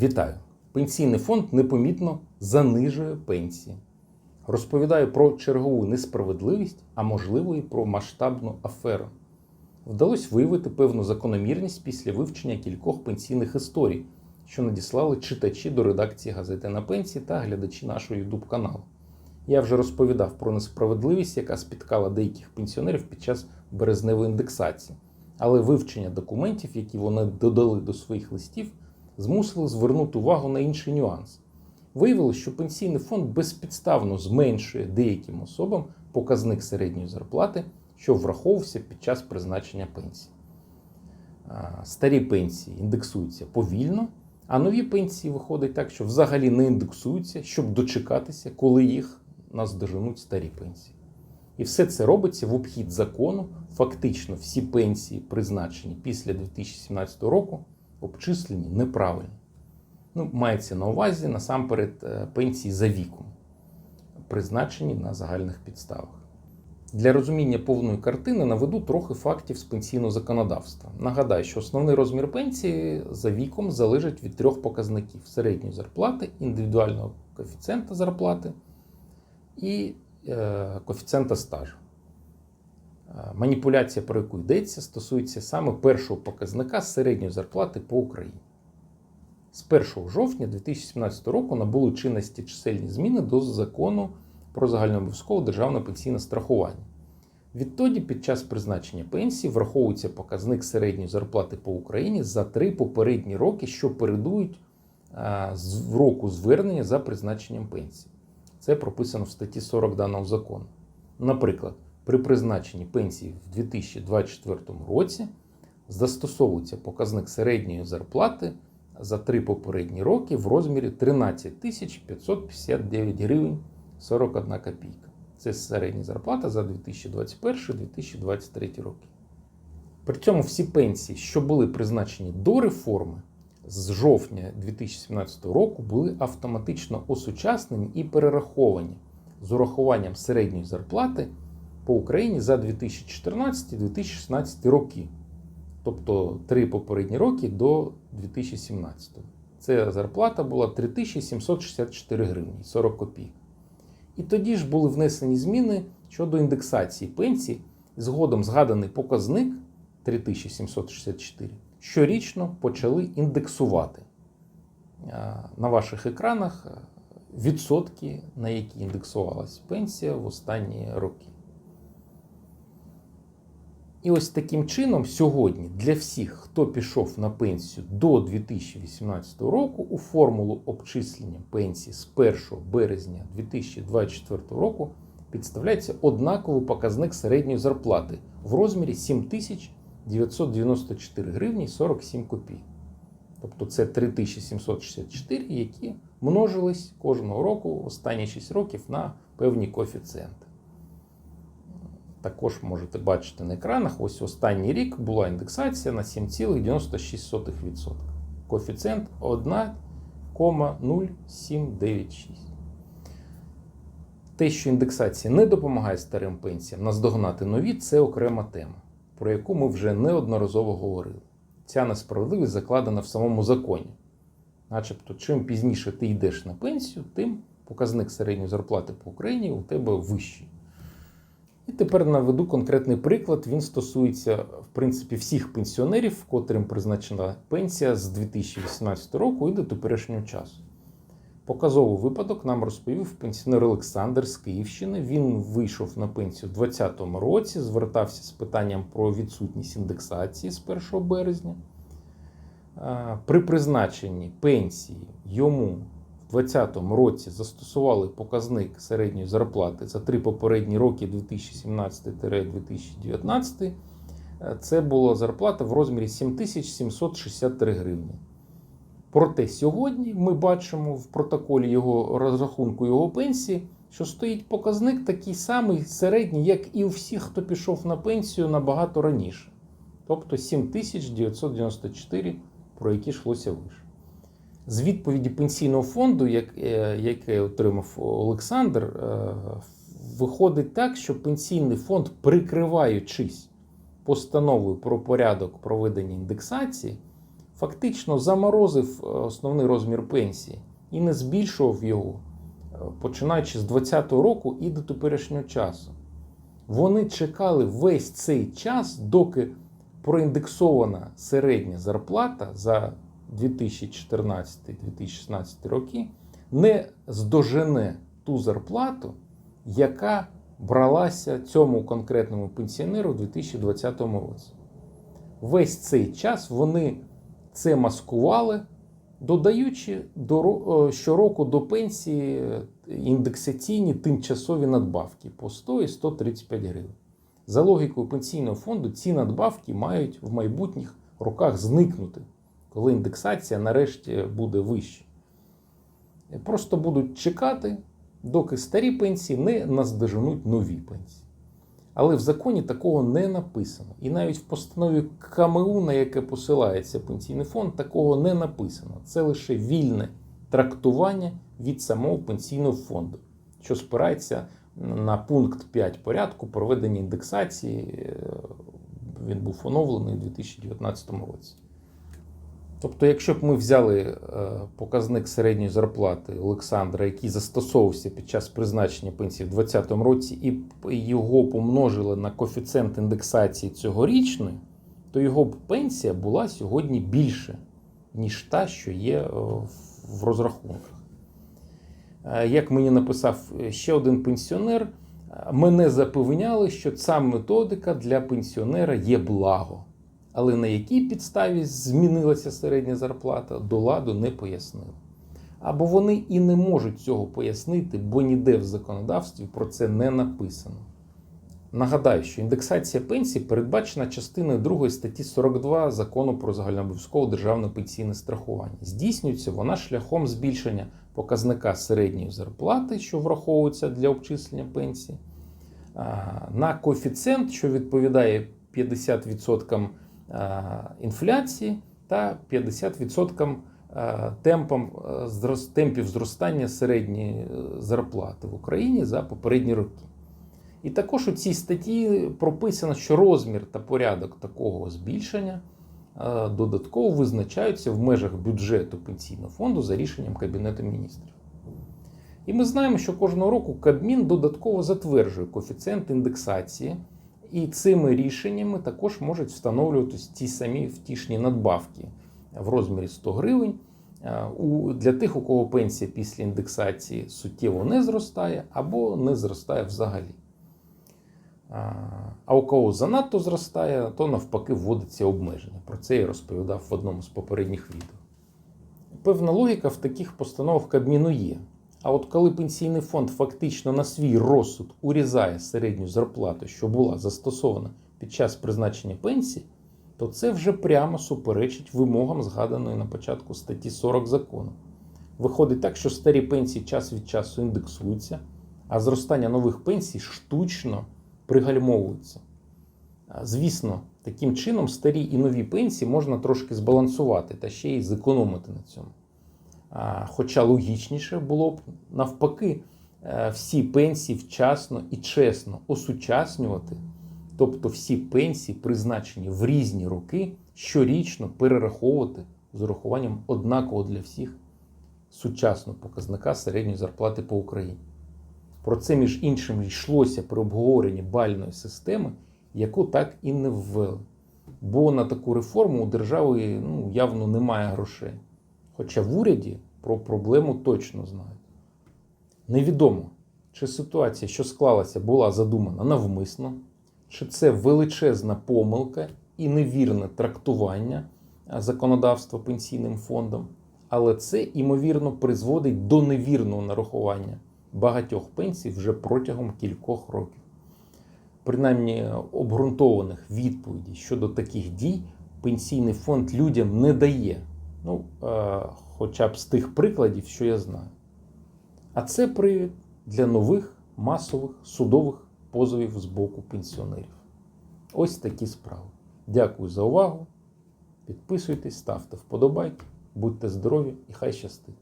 Вітаю! Пенсійний фонд непомітно занижує пенсії. Розповідаю про чергову несправедливість, а можливо і про масштабну аферу. Вдалося виявити певну закономірність після вивчення кількох пенсійних історій, що надіслали читачі до редакції газети на пенсії та глядачі нашого YouTube каналу. Я вже розповідав про несправедливість, яка спіткала деяких пенсіонерів під час березневої індексації. Але вивчення документів, які вони додали до своїх листів, змусили звернути увагу на інший нюанс. Виявилось, що пенсійний фонд безпідставно зменшує деяким особам показник середньої зарплати, що враховувався під час призначення пенсії. Старі пенсії індексуються повільно, а нові пенсії виходить так, що взагалі не індексуються, щоб дочекатися, коли їх наздоженуть старі пенсії. І все це робиться в обхід закону. Фактично, всі пенсії, призначені після 2017 року, обчислені неправильно. Ну, мається на увазі насамперед е, пенсії за віком, призначені на загальних підставах. Для розуміння повної картини наведу трохи фактів з пенсійного законодавства. Нагадаю, що основний розмір пенсії за віком залежить від трьох показників: середньої зарплати, індивідуального коефіцієнта зарплати і е, коефіцієнта стажу. Е, Маніпуляція, про яку йдеться, стосується саме першого показника середньої зарплати по Україні. З 1 жовтня 2017 року набули чинності чисельні зміни до закону про загальнообов'язкове державне пенсійне страхування. Відтоді, під час призначення пенсії враховується показник середньої зарплати по Україні за три попередні роки, що передують е, з року звернення за призначенням пенсії. Це прописано в статті 40 даного закону. Наприклад, при призначенні пенсії в 2024 році застосовується показник середньої зарплати за три попередні роки в розмірі 13 559 гривень 41 копійка. Це середня зарплата за 2021-2023 роки. При цьому всі пенсії, що були призначені до реформи, з жовтня 2017 року були автоматично осучаснені і перераховані з урахуванням середньої зарплати по Україні за 2014-2016 роки. Тобто три попередні роки до 2017. Ця зарплата була 3764 гривні 40 копійок. І тоді ж були внесені зміни щодо індексації пенсій. Згодом згаданий показник 3764 щорічно почали індексувати на ваших екранах відсотки, на які індексувалась пенсія в останні роки. І ось таким чином, сьогодні для всіх, хто пішов на пенсію до 2018 року, у формулу обчислення пенсії з 1 березня 2024 року підставляється однаковий показник середньої зарплати в розмірі 7994 гривні 47 копійок. Тобто це 3764, які множились кожного року останні 6 років на певні коефіцієнти. Також можете бачити на екранах, ось останній рік була індексація на 7,96%. Коефіцієнт 1,0796. Те, що індексація не допомагає старим пенсіям наздогнати нові, це окрема тема, про яку ми вже неодноразово говорили. Ця несправедливість закладена в самому законі. Начебто, чим пізніше ти йдеш на пенсію, тим показник середньої зарплати по Україні у тебе вищий. І тепер наведу конкретний приклад. Він стосується, в принципі, всіх пенсіонерів, котрим призначена пенсія з 2018 року і до теперішнього часу. Показовий випадок нам розповів пенсіонер Олександр з Київщини. Він вийшов на пенсію у 2020 році, звертався з питанням про відсутність індексації з 1 березня. При призначенні пенсії йому в 2020 році застосували показник середньої зарплати за три попередні роки 2017-2019. Це була зарплата в розмірі 7763 гривні. Проте сьогодні ми бачимо в протоколі його розрахунку його пенсії, що стоїть показник такий самий середній, як і у всіх, хто пішов на пенсію набагато раніше. Тобто 7994, про які йшлося вище. З відповіді пенсійного фонду, яке отримав Олександр, виходить так, що пенсійний фонд, прикриваючись постановою про порядок проведення індексації, фактично заморозив е, основний розмір пенсії і не збільшував його, е, починаючи з 2020 року і до теперішнього часу. Вони чекали весь цей час, доки проіндексована середня зарплата за 2014-2016 роки не здожене ту зарплату, яка бралася цьому конкретному пенсіонеру у 2020 році. Весь цей час вони це маскували, додаючи до, е, щороку до пенсії е, індексаційні тимчасові надбавки по 100 і 135 гривень. За логікою пенсійного фонду, ці надбавки мають в майбутніх роках зникнути, коли індексація нарешті буде вища. Просто будуть чекати, доки старі пенсії не наздоженуть нові пенсії. Але в законі такого не написано. І навіть в постанові КМУ, на яке посилається пенсійний фонд, такого не написано. Це лише вільне трактування від самого пенсійного фонду, що спирається на пункт 5 порядку проведення індексації. Е, Він був оновлений у 2019 році. Тобто, якщо б ми взяли е, показник середньої зарплати Олександра, який застосовувався під час призначення пенсії в 2020 році, і його помножили на коефіцієнт індексації цьогорічної, то його б пенсія була сьогодні більше, ніж та, що є е, в розрахунках. Е, Як мені написав ще один пенсіонер, мене запевняли, що ця методика для пенсіонера є благо. Але на якій підставі змінилася середня зарплата, до ладу не пояснили. Або вони і не можуть цього пояснити, бо ніде в законодавстві про це не написано. Нагадаю, що індексація пенсій передбачена частиною 2 статті 42 закону про загальнообов'язкове державне пенсійне страхування. Здійснюється вона шляхом збільшення показника середньої зарплати, що враховується для обчислення пенсії, на коефіцієнт, що відповідає 50% а, інфляції та 50% а, темпам а, зрос- темпів зростання середньої е, зарплати в Україні за попередні роки. І також у цій статті прописано, що розмір та порядок такого збільшення е, додатково визначаються в межах бюджету пенсійного фонду за рішенням Кабінету міністрів. І ми знаємо, що кожного року Кабмін додатково затверджує коефіцієнт індексації, і цими рішеннями також можуть встановлюватися ті самі втішні надбавки в розмірі 100 гривень. е, Для тих, у кого пенсія після індексації суттєво не зростає або не зростає взагалі. А а у кого занадто зростає, то навпаки вводиться обмеження. Про це я розповідав в одному з попередніх відео. Певна логіка в таких постановах Кабміну є. А от коли пенсійний фонд фактично на свій розсуд урізає середню зарплату, що була застосована під час призначення пенсії, то це вже прямо суперечить вимогам згаданої на початку статті 40 закону. Виходить так, що старі пенсії час від часу індексуються, а зростання нових пенсій штучно пригальмовуються. Звісно, таким чином старі і нові пенсії можна трошки збалансувати та ще й зекономити на цьому. Хоча логічніше було б навпаки е, всі пенсії вчасно і чесно осучаснювати, тобто всі пенсії, призначені в різні роки, щорічно перераховувати з урахуванням однакового для всіх сучасного показника середньої зарплати по Україні. Про це, між іншим, йшлося при обговоренні бальної системи, яку так і не ввели. Бо на таку реформу у держави ну, явно немає грошей. Хоча в уряді про проблему точно знають. Невідомо, чи ситуація, що склалася, була задумана навмисно, чи це величезна помилка і невірне трактування законодавства пенсійним фондом, але це, ймовірно, призводить до невірного нарахування багатьох пенсій вже протягом кількох років. Принаймні обґрунтованих відповідей щодо таких дій пенсійний фонд людям не дає. Ну, е, хоча б з тих прикладів, що я знаю. А це привід для нових масових судових позовів з боку пенсіонерів. Ось такі справи. Дякую за увагу. Підписуйтесь, ставте вподобайки, будьте здорові і хай щастить.